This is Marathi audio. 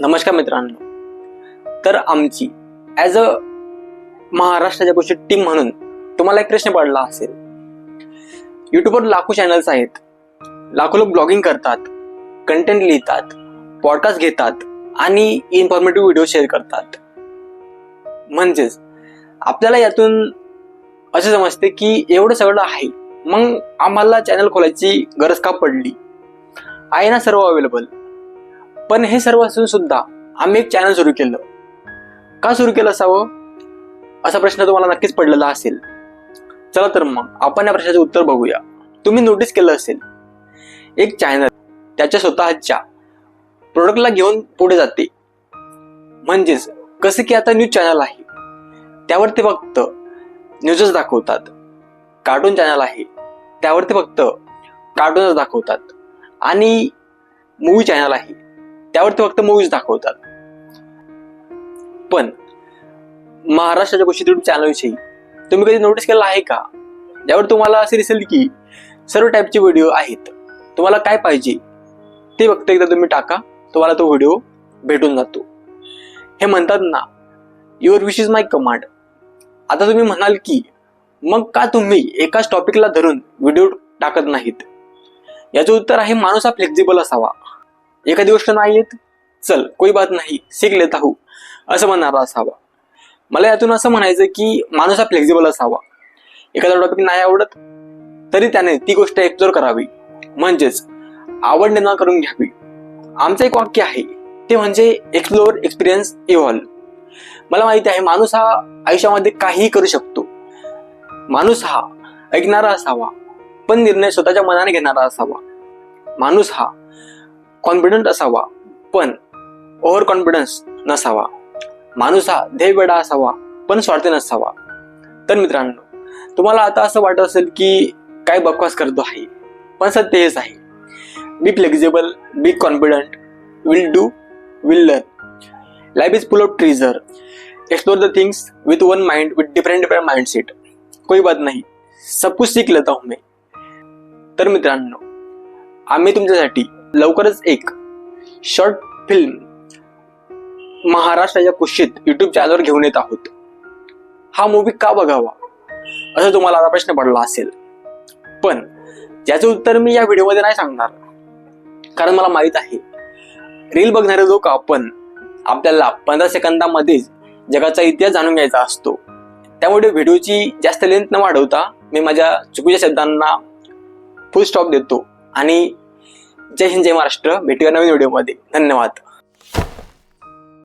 नमस्कार मित्रांनो. तर आमची ॲज अ महाराष्ट्राच्या गोष्टी टीम म्हणून तुम्हाला एक प्रश्न पडला असेल. युट्यूबवर लाखो चॅनल्स आहेत. लाखो लोक ब्लॉगिंग करतात कंटेंट लिहितात पॉडकास्ट घेतात आणि इन्फॉर्मेटिव्ह व्हिडिओ शेअर करतात. म्हणजेच आपल्याला यातून असे समजते की एवढं सगळं आहे मग आम्हाला चॅनल खोलायची गरज का पडली? आहे ना सर्व अवेलेबल पण हे सर्व असून सुद्धा आम्ही एक चॅनल सुरू केलं. का सुरू केलं असावं? असा प्रश्न तुम्हाला नक्कीच पडलेला असेल. चला तर मग आपण या प्रश्नाचे उत्तर बघूया. तुम्ही नोटीस केलं असेल. एक चॅनल त्याच्या स्वतःच्या प्रोडक्टला घेऊन पुढे जाते. म्हणजेच कसं की आता न्यूज चॅनल आहे. त्यावर ते फक्त न्यूजच दाखवतात. कार्टून चॅनल आहे. त्यावर ते फक्त कार्टूनच दाखवतात. आणि मूवी चॅनल आहे. त्यावर ते फक्त मूवीज दाखवतात. पण महाराष्ट्राच्या गोष्टी युट्यूब चॅनलविषयी तुम्ही कधी नोटीस केलं आहे का? ज्यावर तुम्हाला असे दिसेल की सर्व टाईपचे व्हिडिओ आहेत. तुम्हाला काय पाहिजे ते फक्त एकदा तुम्ही टाका तुम्हाला तो व्हिडिओ भेटून जातो. हे म्हणतात ना your wish is my command आता तुम्ही म्हणाल की मग का तुम्ही एकाच टॉपिकला धरून व्हिडिओ टाकत नाहीत? याचं उत्तर आहे माणूस हा फ्लेक्झिबल असावा. एखादी गोष्ट नाही येत चल कोई बात नाही शिक लेता हूँ. असं म्हणणारा असावा. मला यातून असं म्हणायचं की माणूस हा फ्लेक्झिबल असावा. एखादा टॉपिक नाही आवडत तरी त्याने ती गोष्ट एक्सप्लोर करावी. म्हणजेच आवड निर्माण करून घ्यावी. आमचं एक वाक्य आहे ते म्हणजे एक्सप्लोर एक्सपिरियन्स इव्हॉल्व मला माहिती आहे माणूस हा आयुष्यामध्ये काहीही करू शकतो. माणूस हा ऐकणारा असावा पण निर्णय स्वतःच्या मनाने घेणारा असावा. माणूस हा कॉन्फिडंट असावा. पण ओव्हर कॉन्फिडन्स नसावा. माणूस हा ध्येयवेडा असावा पण स्वार्थी नसावा. तर मित्रांनो तुम्हाला आता असं वाटत असेल की काय बकवास करतो आहे? पण सत्य हेच आहे. Be flexible be confident will do will learn life is full of treasure explore the things with one mind with different different mindset कोई बात नाही. सब कुछ सीख लेता हूं मैं. तर मित्रांनो आम्ही तुमच्यासाठी लवकरच एक शॉर्ट फिल्म महाराष्ट्राच्या कुशीत युट्यूब चॅनलवर घेऊन येत आहोत. हा मूवी का बघावा? असं तुम्हाला आता प्रश्न पडला असेल. पण याचं उत्तर मी या व्हिडिओमध्ये नाही सांगणार कारण मला माहीत आहे. रील बघणारे लोक आपण आपल्याला पंधरा सेकंदामध्येच जगाचा इतिहास जाणून घ्यायचा असतो. त्यामुळे व्हिडिओची जास्त लेंथ न वाढवता मी माझ्या चुकीच्या शब्दांना फुल स्टॉप देतो. आणि जय हिंद जय महाराष्ट्र. भेटूया नवीन व्हिडिओमध्ये. धन्यवाद.